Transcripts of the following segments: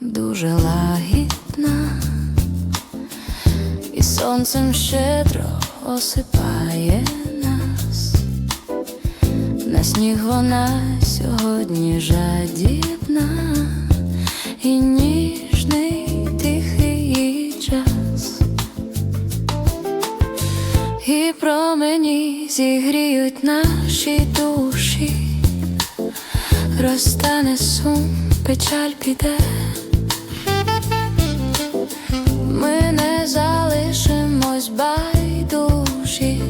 дуже лагідна, і сонцем щедро осипає нас. На сніг вона сьогодні жадібна і ніжний тихий її час. І промені зігріють наші душі, розтане сум, печаль піде. Ми не залишимось байдужі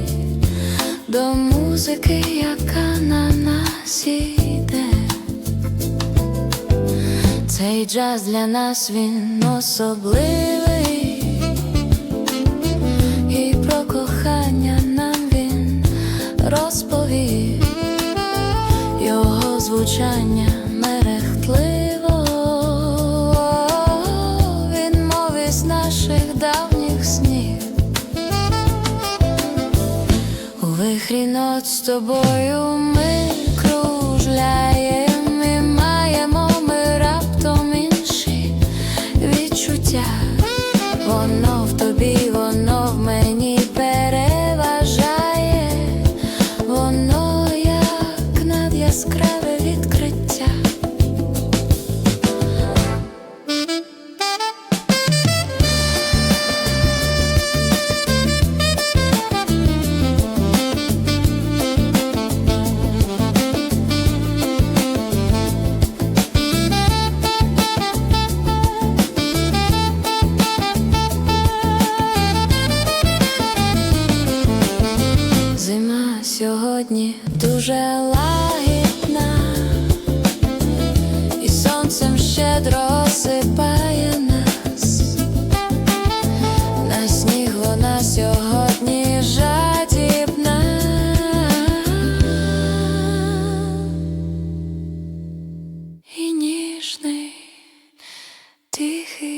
до музики, яка на нас іде. Цей джаз для нас він особливий, і про кохання нам він розповів його звучання мерехтливо, наших давніх снів. У вихрі над з тобою ми кружляєм і маємо ми раптом інші відчуття. Воно в тобі, воно в мені переважає, воно як надяскраве відкриття. сьогодні дуже лагідна, і сонцем щедро сипає нас, на сніг вона сьогодні жадібна. І ніжний тихий.